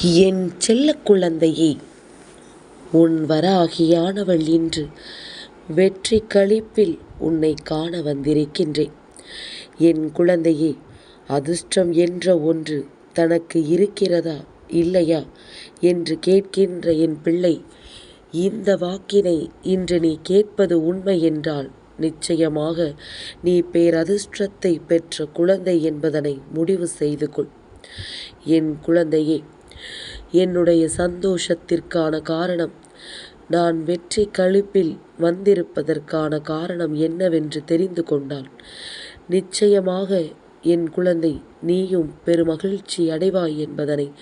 என் செல்ல குழந்தையே உன் வராகியானவள் இன்று வெற்றி கழிப்பில் உன்னை காண வந்திருக்கின்றேன். என் குழந்தையே அதிர்ஷ்டம் என்ற ஒன்று தனக்கு இருக்கிறதா இல்லையா என்று கேட்கின்ற என் பிள்ளை இந்த வாக்கினை இன்று நீ கேட்பது உண்மை என்றால் நிச்சயமாக நீ பேரதிர்ஷ்டத்தைப் பெற்ற குழந்தை என்பதனை முடிவு செய்து கொள். என் குழந்தையே என்னுடைய சந்தோஷத்திற்கான காரணம் நான் வெற்றி களிப்பில் வந்திருப்பதற்கான காரணம் என்னவென்று தெரிந்து கொண்டான் நிச்சயமாக என் குழந்தை நீயும் பெருமகிழ்ச்சி அடைவாய் என்பதனை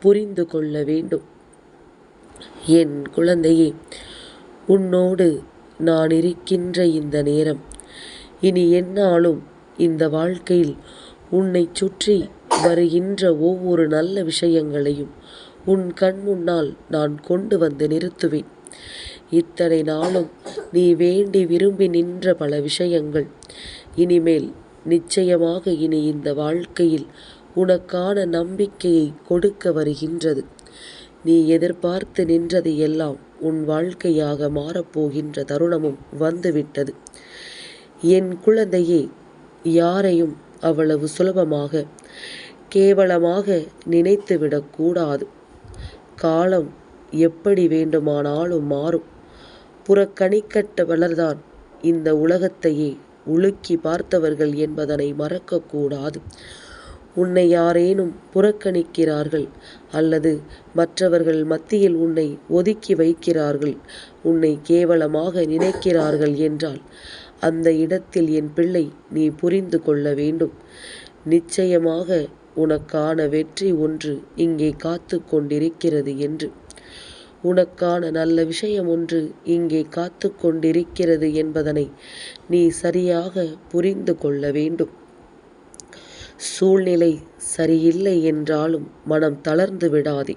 புரிந்து கொள்ள வேண்டும். என் குழந்தையே உன்னோடு நான் இருக்கின்ற இந்த நேரம் இனி எந்நாளும் இந்த வாழ்க்கையில் உன்னைச் சுற்றி வருகின்ற ஒவ்வொரு நல்ல விஷயங்களையும் உன் கண் முன்னால் நான் கொண்டு வந்து நிறுத்துவேன். இத்தனை நாளும் நீ வேண்டி விரும்பி நின்ற பல விஷயங்கள் இனிமேல் நிச்சயமாக இனி இந்த வாழ்க்கையில் உனக்கான நம்பிக்கையை கொடுக்க வருகின்றது. நீ எதிர்பார்த்து நின்றது எல்லாம் உன் வாழ்க்கையாக மாறப்போகின்ற தருணமும் வந்துவிட்டது. என் குழந்தையே யாரையும் அவ்வளவு சுலபமாக கேவலமாக நினைத்துவிடக்கூடாது. காலம் எப்படி வேண்டுமானாலும் மாறும். புறக்கணிக்கப்பட்டவர்கள்தான் இந்த உலகத்தையே உலுக்கிப் பார்த்தவர்கள் என்பதனை மறக்கக்கூடாது உன்னை யாரேனும் புறக்கணிக்கிறார்கள் அல்லது மற்றவர்கள் மத்தியில் உன்னை ஒதுக்கி வைக்கிறார்கள் உன்னைக் கேவலமாக நினைக்கிறார்கள் என்றால் அந்த இடத்தில் என் பிள்ளை நீ புரிந்து கொள்ள வேண்டும். நிச்சயமாக உனக்கான வெற்றி ஒன்று இங்கே காத்து கொண்டிருக்கிறது என்று. உனக்கான நல்ல விஷயம் ஒன்று இங்கே காத்து கொண்டிருக்கிறது என்பதனை நீ சரியாக புரிந்து கொள்ள வேண்டும். சூழ்நிலை சரியில்லை என்றாலும் மனம் தளர்ந்து விடாதே.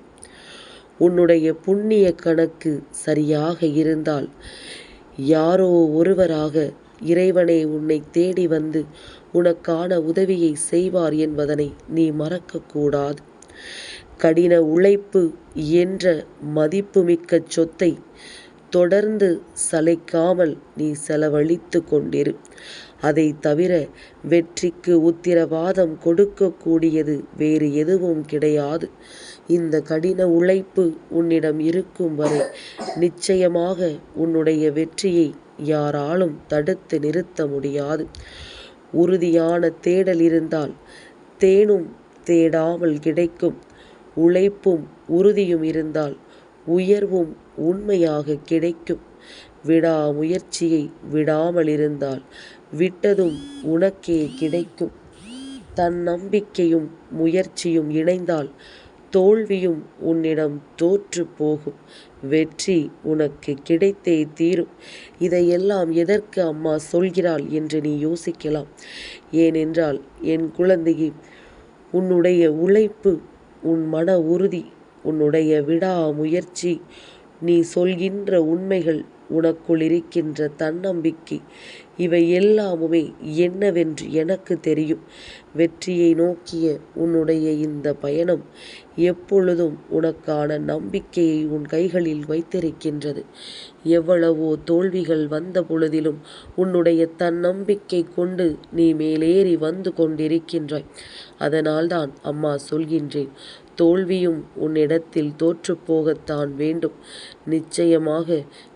உன்னுடைய புண்ணிய கணக்கு சரியாக இருந்தால் யாரோ ஒருவராக இறைவனே உன்னை தேடி வந்து உனக்கான உதவியை செய்வார் என்பதனை நீ மறக்கக்கூடாது கடின உழைப்பு என்ற மதிப்புமிக்க சொத்தை தொடர்ந்து சளைக்காமல் நீ செலவழித்து கொண்டிரு. அதை தவிர வெற்றிக்கு உத்திரவாதம் கொடுக்கக்கூடியது வேறு எதுவும் கிடையாது. இந்த கடின உழைப்பு உன்னிடம் இருக்கும் வரை நிச்சயமாக உன்னுடைய வெற்றியை யாராலும் தடுத்து நிறுத்த முடியாது. உறுதியான தேடல் இருந்தால் தேனும் தேடாமல் கிடைக்கும். உழைப்பும் உறுதியும் இருந்தால் உயர்வும் உண்மையாக கிடைக்கும். விடாமுயற்சியை விடாமல் இருந்தால் விட்டதும் உனக்கே கிடைக்கும். தன்னம்பிக்கையும் முயற்சியும் இணைந்தால் தோல்வியும் உன்னிடம் தோற்று போகும். வெற்றி உனக்கு கிடைத்தே தீரும். இதையெல்லாம் எதற்கு அம்மா சொல்கிறாள் என்று நீ யோசிக்கலாம். ஏனென்றால் என் குழந்தையே உன்னுடைய உழைப்பு உன் மன உறுதி உன்னுடைய விடா முயற்சி நீ சொல்கின்ற உண்மைகள் உனக்குள் இருக்கின்ற தன்னம்பிக்கை இவை எல்லாமுமே என்னவென்று எனக்கு தெரியும். வெற்றியை நோக்கிய உன்னுடைய இந்த பயணம் எப்பொழுதும் உனக்கான நம்பிக்கையை உன் கைகளில் வைத்திருக்கின்றது. எவ்வளவோ தோல்விகள் வந்த பொழுதிலும் உன்னுடைய தன்னம்பிக்கை கொண்டு நீ மேலேறி வந்து கொண்டிருக்கின்றாய். அதனால்தான் அம்மா சொல்கின்றேன் தோல்வியும் உன்னிடத்தில் தோற்றுப்போகத்தான் வேண்டும். நிச்சயமாக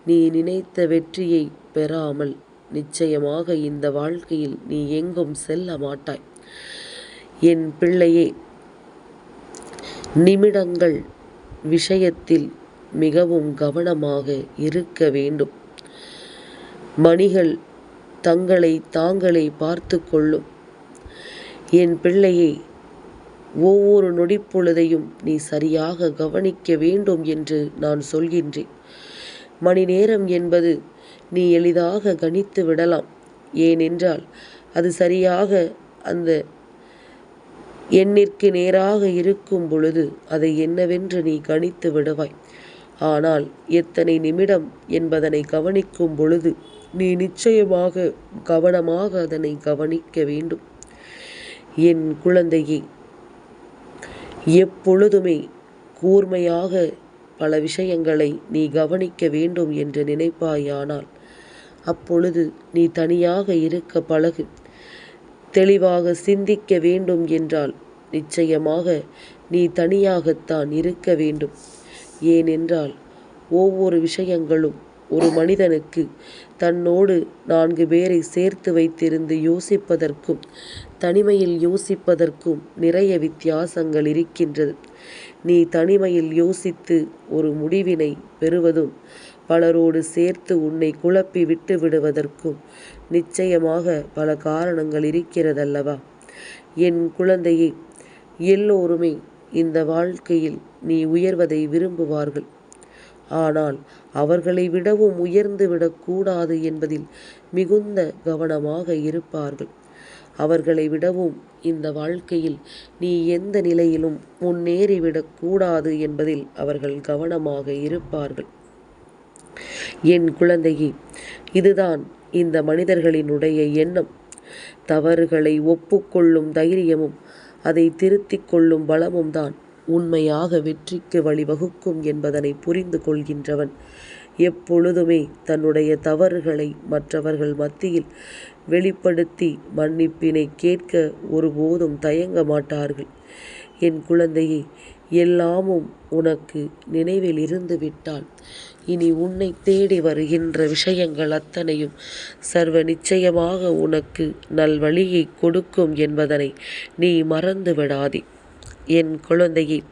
நீ நினைத்த வெற்றியை பெறாமல் நிச்சயமாக இந்த வாழ்க்கையில் நீ எங்கும் செல்ல மாட்டாய். என் பிள்ளையே நிமிடங்கள் விஷயத்தில் மிகவும் கவனமாக இருக்க வேண்டும். மணிகள் தங்களை தாங்களே பார்த்து கொள்ளும். என் பிள்ளையை ஒவ்வொரு நொடிப்பொழுதையும் நீ சரியாக கவனிக்க வேண்டும் என்று நான் சொல்கின்றேன். மணி நேரம் என்பது நீ எளிதாக கணித்து விடலாம். ஏனென்றால் அது சரியாக அந்த எண்ணிற்கு நேராக இருக்கும் பொழுது அதை என்னவென்று நீ கணித்து விடுவாய். ஆனால் எத்தனை நிமிடம் என்பதனை கவனிக்கும் பொழுது நீ நிச்சயமாக கவனமாக அதனை கவனிக்க வேண்டும். என் குழந்தையே எப்பொழுதுமே கூர்மையாக பல விஷயங்களை நீ கவனிக்க வேண்டும் என்று நினைப்பாயானால் அப்பொழுது நீ தனியாக இருக்க பழகு. தெளிவாக சிந்திக்க வேண்டும் என்றால் நிச்சயமாக நீ தனியாகத்தான் இருக்க வேண்டும். ஏனென்றால் ஒவ்வொரு விஷயங்களும் ஒரு மனிதனுக்கு தன்னோடு நான்கு பேரை சேர்த்து வைத்திருந்து யோசிப்பதற்கும் தனிமையில் யோசிப்பதற்கும் நிறைய வித்தியாசங்கள் இருக்கின்றது. நீ தனிமையில் யோசித்து ஒரு முடிவினை பெறுவதும் பலரோடு சேர்த்து உன்னை குழப்பி விட்டு விடுவதற்கும் நிச்சயமாக பல காரணங்கள் இருக்கிறதல்லவா? என் குழந்தையே எல்லோருமே இந்த வாழ்க்கையில் நீ உயர்வதை விரும்புவார்கள். ஆனால் அவர்களை விடவும் உயர்ந்து விடக்கூடாது என்பதில் மிகுந்த கவனமாக இருப்பார்கள். அவர்களை விடவும் இந்த வாழ்க்கையில் நீ எந்த நிலையிலும் முன்னேறிவிடக்கூடாது என்பதில் அவர்கள் கவனமாக இருப்பார்கள். என் குழந்தையே இதுதான் இந்த மனிதர்களினுடைய எண்ணம். தவறுகளை ஒப்புக்கொள்ளும் தைரியமும் அதை திருத்திக் கொள்ளும் பலமும் தான் உண்மையாக வெற்றிக்கு வழிவகுக்கும் என்பதனை புரிந்து கொள்கின்றவன். எப்பொழுதுமே தன்னுடைய தவறுகளை மற்றவர்கள் மத்தியில் வெளிப்படுத்தி மன்னிப்பினை கேட்க ஒருபோதும் தயங்க மாட்டார்கள். என் குழந்தையை எல்லாமும் உனக்கு நினைவில் இருந்து விட்டால். இனி உன்னை தேடி வருகின்ற விஷயங்கள் அத்தனையும் சர்வ நிச்சயமாக உனக்கு நல்வழியை கொடுக்கும் என்பதனை நீ மறந்து விடாதே. என் குழந்தையே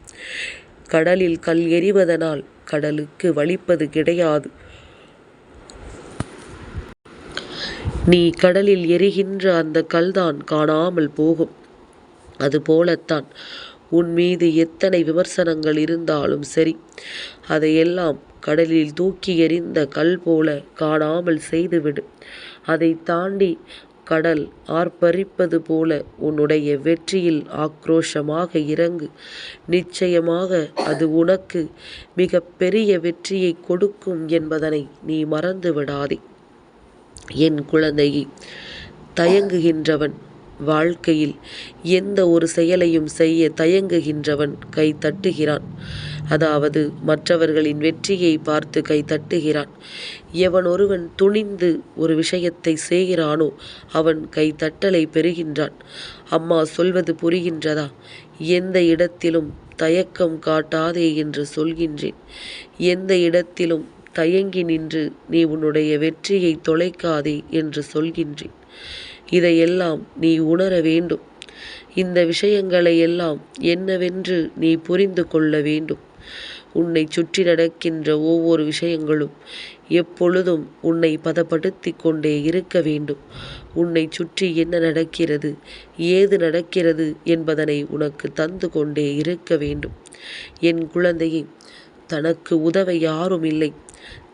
கடலில் கல் எறிவதனால் கடலுக்கு வலிப்பது கிடையாது. நீ கடலில் எரிகின்ற அந்த கல்தான் காணாமல் போகும். அதுபோலத்தான் உன் மீது எத்தனை விமர்சனங்கள் இருந்தாலும் சரி அதையெல்லாம் கடலில் தூக்கி எறிந்த கல் போல காணாமல் செய்துவிடு. அதை தாண்டி கடல் ஆர்ப்பரிப்பது போல உன்னுடைய வெற்றியில் ஆக்ரோஷமாக இறங்கு. நிச்சயமாக அது உனக்கு மிக பெரிய வெற்றியை கொடுக்கும் என்பதனை நீ மறந்து விடாதே என் குழந்தையை தயங்குகின்றவன் வாழ்க்கையில் எந்த ஒரு செயலையும் செய்ய தயங்குகின்றவன் கை தட்டுகிறான் அதாவது மற்றவர்களின் வெற்றியை பார்த்து கை தட்டுகிறான் எவன் ஒருவன் துணிந்து ஒரு விஷயத்தை செய்கிறானோ அவன் கை தட்டலை பெறுகின்றான். அம்மா சொல்வது புரிகின்றதா? எந்த இடத்திலும் தயக்கம் காட்டாதே என்று சொல்கின்றேன். எந்த இடத்திலும் தயங்கி நின்று நீ உன்னுடைய வெற்றியை தொலைக்காதே என்று சொல்கின்றேன். இதையெல்லாம் நீ உணர வேண்டும். இந்த விஷயங்களை எல்லாம் என்னவென்று நீ புரிந்து கொள்ள வேண்டும். உன்னை சுற்றி நடக்கின்ற ஒவ்வொரு விஷயங்களும் எப்பொழுதும் உன்னை பதப்படுத்தி கொண்டே இருக்க வேண்டும். உன்னை சுற்றி என்ன நடக்கிறது ஏது நடக்கிறது என்பதனை உனக்கு தந்து கொண்டே இருக்க வேண்டும். என் குழந்தையை தனக்கு உதவ யாரும் இல்லை.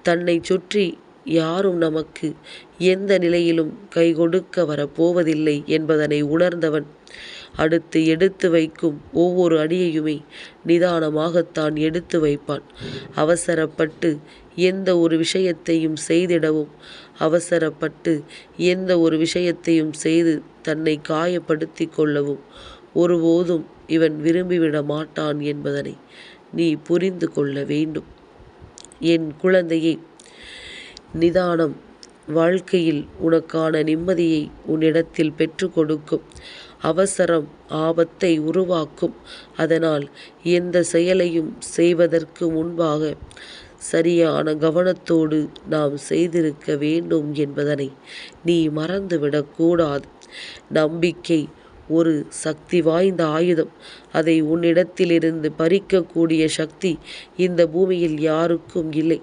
தன்னை சுற்றி யாரும் நமக்கு எந்த நிலையிலும் கை கொடுக்க வரப்போவதில்லை என்பதனை உணர்ந்தவன். அடுத்து எடுத்து வைக்கும் ஒவ்வொரு அடியையுமே நிதானமாகத்தான் எடுத்து வைப்பான். அவசரப்பட்டு எந்த ஒரு விஷயத்தையும் செய்திடவும் அவசரப்பட்டு எந்த ஒரு விஷயத்தையும் செய்து தன்னை காயப்படுத்தி கொள்ளவும் ஒருபோதும் இவன் விரும்பிவிட மாட்டான் என்பதனை நீ புரிந்து கொள்ள வேண்டும். என் குழந்தையை நிதானம். வாழ்க்கையில் உனக்கான நிம்மதியை உன்னிடத்தில் பெற்று கொடுக்கும். அவசரம் ஆபத்தை உருவாக்கும். அதனால் எந்த செயலையும் செய்வதற்கு முன்பாக சரியான கவனத்தோடு நாம் செய்திருக்க வேண்டும் என்பதனை நீ மறந்துவிடக்கூடாது நம்பிக்கை ஒரு சக்தி வாய்ந்த ஆயுதம். அதை உன்னிடத்திலிருந்து பறிக்கக்கூடிய சக்தி இந்த பூமியில் யாருக்கும் இல்லை.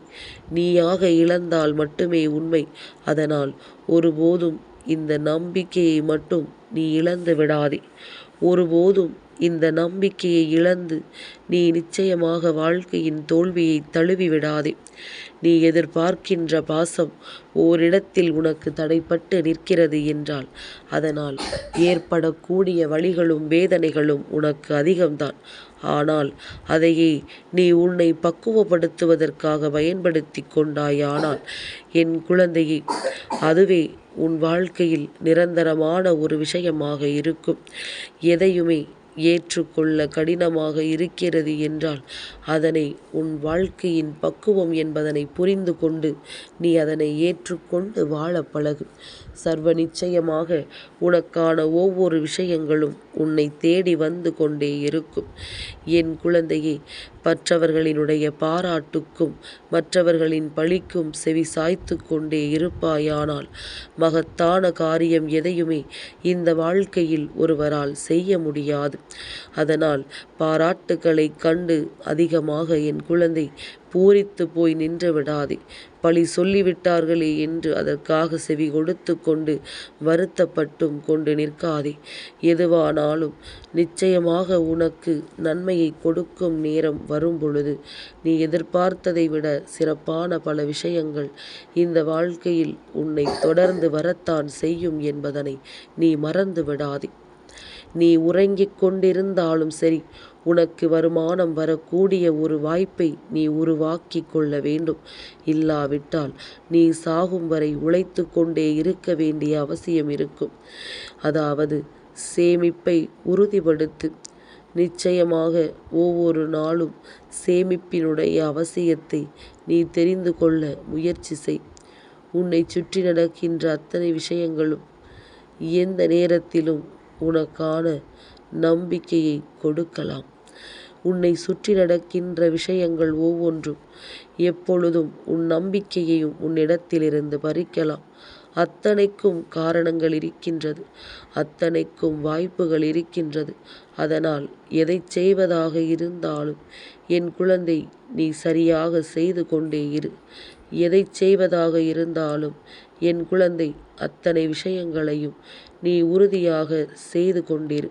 நீயாக இழந்தால் மட்டுமே உண்மை. அதனால் ஒருபோதும் இந்த நம்பிக்கையை மட்டும் நீ இழந்து விடாதே ஒருபோதும் இந்த நம்பிக்கையை இழந்து நீ நிச்சயமாக வாழ்க்கையின் தோல்வியை தழுவி விடாதே நீ எதிர்பார்க்கின்ற பாசம் ஓரிடத்தில் உனக்கு தடைப்பட்டு நிற்கிறது என்றால் அதனால் ஏற்படக்கூடிய வழிகளும் வேதனைகளும் உனக்கு அதிகம்தான். ஆனால் அதையே நீ உன்னை பக்குவப்படுத்துவதற்காக பயன்படுத்தி கொண்டாயானால் என் குழந்தையை அதுவே உன் வாழ்க்கையில் நிரந்தரமான ஒரு விஷயமாக இருக்கும். எதையுமே ஏற்றுக்கொள்ள கடினமாக இருக்கிறது என்றால் அதனை உன் வாழ்க்கையின் பக்குவம் என்பதனை புரிந்து கொண்டு நீ அதனை ஏற்றுக்கொண்டு வாழ பழகு. சர்வ நிச்சயமாக உனக்கான ஒவ்வொரு விஷயங்களும் உன்னை தேடி வந்து கொண்டே இருக்கும். என் குழந்தையே மற்றவர்களினுடைய பாராட்டுக்கும் மற்றவர்களின் பழிக்கும் செவி சாய்த்து கொண்டே இருப்பாயானால் மகத்தான காரியம் எதையுமே இந்த வாழ்க்கையில் ஒருவரால் செய்ய முடியாது. அதனால் பாராட்டுக்களை கண்டு அதிகமாக என் குழந்தை பூரித்து போய் நின்று விடாதே. பழி சொல்லிவிட்டார்களே என்று அதற்காக செவி கொடுத்து கொண்டு வருத்தப்பட்டும் கொண்டு நிற்காதே. எதுவானாலும் நிச்சயமாக உனக்கு நன்மையை கொடுக்கும் நேரம் வரும் பொழுது நீ எதிர்பார்த்ததை விட சிறப்பான பல விஷயங்கள் இந்த வாழ்க்கையில் உன்னை தொடர்ந்து வரத்தான் செய்யும் என்பதனை நீ மறந்து விடாதே. நீ உறங்கிக் கொண்டிருந்தாலும் சரி உனக்கு வருமானம் வரக்கூடிய ஒரு வாய்ப்பை நீ உருவாக்கி கொள்ள வேண்டும். இல்லாவிட்டால் நீ சாகும் வரை உழைத்து கொண்டே இருக்க வேண்டிய அவசியம் இருக்கும். அதாவது சேமிப்பை உறுதிப்படுத்து. நிச்சயமாக ஒவ்வொரு நாளும் சேமிப்பினுடைய அவசியத்தை நீ தெரிந்து கொள்ள முயற்சி செய். உன்னை சுற்றி நடக்கின்ற அத்தனை விஷயங்களும் எந்த நேரத்திலும் உனக்கான நம்பிக்கையை கொடுக்கலாம். உன்னை சுற்றி நடக்கின்ற விஷயங்கள் ஒவ்வொன்றும் எப்பொழுதும் உன் நம்பிக்கையையும் உன்னிடத்திலிருந்து பறிக்கலாம். அத்தனைக்கும் காரணங்கள் இருக்கின்றது. அத்தனைக்கும் வாய்ப்புகள் இருக்கின்றது. அதனால் எதை செய்வதாக இருந்தாலும் என் குழந்தை நீ சரியாக செய்து கொண்டே இரு. எதை செய்வதாக இருந்தாலும் என் குழந்தை அத்தனை விஷயங்களையும் நீ உறுதியாக செய்து கொண்டிரு.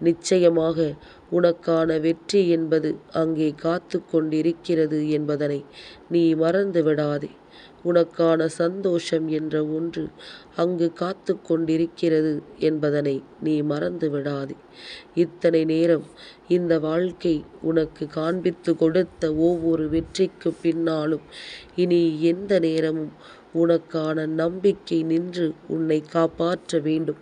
நிச்சயமாக உனக்கான வெற்றி என்பது அங்கே காத்து கொண்டிருக்கிறது என்பதனை நீ மறந்து விடாதே. உனக்கான சந்தோஷம் என்ற ஒன்று அங்கு காத்து கொண்டிருக்கிறது என்பதனை நீ மறந்து விடாதே. இத்தனை நேரம் இந்த வாழ்க்கை உனக்கு காண்பித்து கொடுத்த ஒவ்வொரு வெற்றிக்கு பின்னாலும் இனி எந்த நேரமும் உனக்கான நம்பிக்கை நின்று உன்னை காப்பாற்ற வேண்டும்.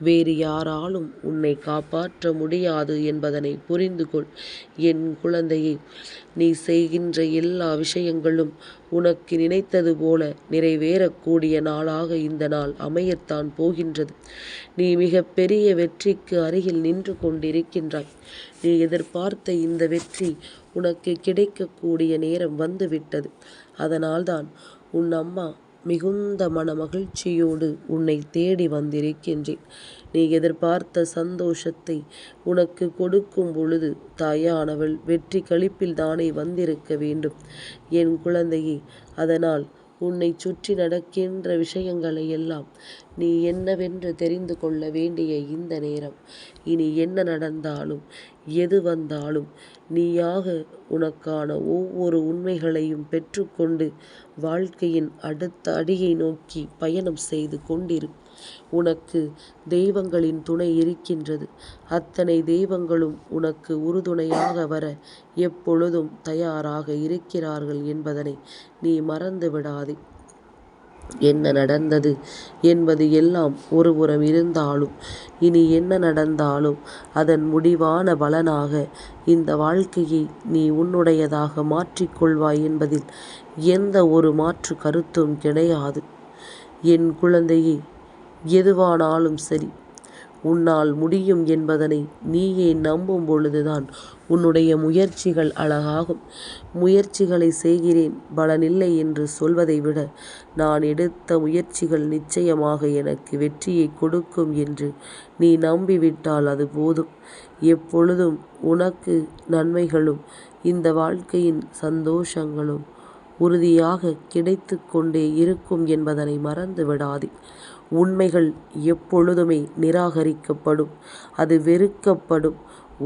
வேறு யாராலும் உன்னை காப்பாற்ற முடியாது என்பதனை புரிந்து கொள். என் குழந்தையை நீ செய்கின்ற எல்லா விஷயங்களும் உனக்கு நினைத்தது போல நிறைவேறக்கூடிய நாளாக இந்த நாள் அமையத்தான் போகின்றது. நீ மிக பெரிய வெற்றிக்கு அருகில் நின்று கொண்டிருக்கின்றாய். நீ எதிர்பார்த்த இந்த வெற்றி உனக்கு கிடைக்கக்கூடிய நேரம் வந்துவிட்டது. அதனால்தான் உன் அம்மா மிகுந்த மன மகிழ்ச்சியோடு உன்னை தேடி வந்திருக்கின்றேன். நீ எதிர்பார்த்த சந்தோஷத்தை உனக்கு கொடுக்கும் பொழுது தாயானவள் வெற்றி கழிப்பில் தானே வந்திருக்க வேண்டும். என் குழந்தையே அதனால் உன்னை சுற்றி நடக்கின்ற விஷயங்களை எல்லாம் நீ என்னவென்று தெரிந்து கொள்ள வேண்டிய இந்த நேரம். இனி என்ன நடந்தாலும் எது வந்தாலும் நீயாக உனக்கான ஒவ்வொரு உண்மைகளையும் பெற்றுக்கொண்டு வாழ்க்கையின் அடுத்த அடியை நோக்கி பயணம் செய்து கொண்டிரு. உனக்கு தெய்வங்களின் துணை இருக்கின்றது. அத்தனை தெய்வங்களும் உனக்கு உறுதுணையாக வர எப்பொழுதும் தயாராக இருக்கிறார்கள் என்பதனை நீ மறந்து விடாதே என்ன நடந்தது என்பது எல்லாம் ஒருபுறம் இருந்தாலும் இனி என்ன நடந்தாலும் அதன் முடிவான பலனாக இந்த வாழ்க்கையை நீ உன்னுடையதாக மாற்றிக்கொள்வாய் என்பதில் எந்த ஒரு மாற்று கருத்தும் கிடையாது. என் குழந்தையே எதுவானாலும் சரி உன்னால் முடியும் என்பதனை நீயே நம்பும் பொழுதுதான் உன்னுடைய முயற்சிகள் அழகாகும். முயற்சிகளை செய்கிறேன் பலனில்லை என்று சொல்வதை விட நான் எடுத்த முயற்சிகள் நிச்சயமாக எனக்கு வெற்றியை கொடுக்கும் என்று நீ நம்பிவிட்டால் அது போதும். எப்பொழுதும் உனக்கு நன்மைகளும் இந்த வாழ்க்கையின் சந்தோஷங்களும் உறுதியாக கிடைத்து கொண்டே இருக்கும் என்பதனை மறந்து விடாதே உண்மைகள் எப்பொழுதுமே நிராகரிக்கப்படும். அது வெறுக்கப்படும்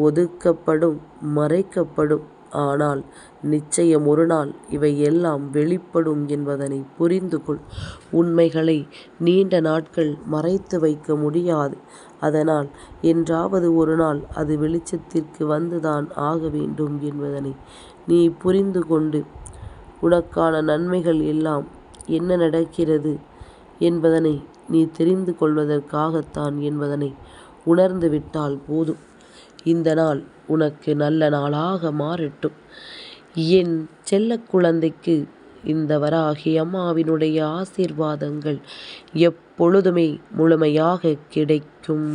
ஒதுக்கப்படும் மறைக்கப்படும். ஆனால் நிச்சயம் ஒரு நாள் இவை எல்லாம் வெளிப்படும் என்பதனை புரிந்து கொள். உண்மைகளை நீண்ட நாட்கள் மறைத்து வைக்க முடியாது. அதனால் என்றாவது ஒரு நாள் அது வெளிச்சத்திற்கு வந்துதான் ஆக வேண்டும் என்பதனை நீ புரிந்து கொண்டு உனக்கான நன்மைகள் எல்லாம் என்ன நடக்கிறது என்பதனை நீ தெரிந்து கொள்வதற்காகத்தான் என்பதனை உணர்ந்து விட்டால் போதும். இந்த நாள் உனக்கு நல்ல நாளாக மாறட்டும். என் செல்ல குழந்தைக்கு இந்த வராகி அம்மாவினுடைய ஆசீர்வாதங்கள் எப்பொழுதுமே முழுமையாக கிடைக்கும்.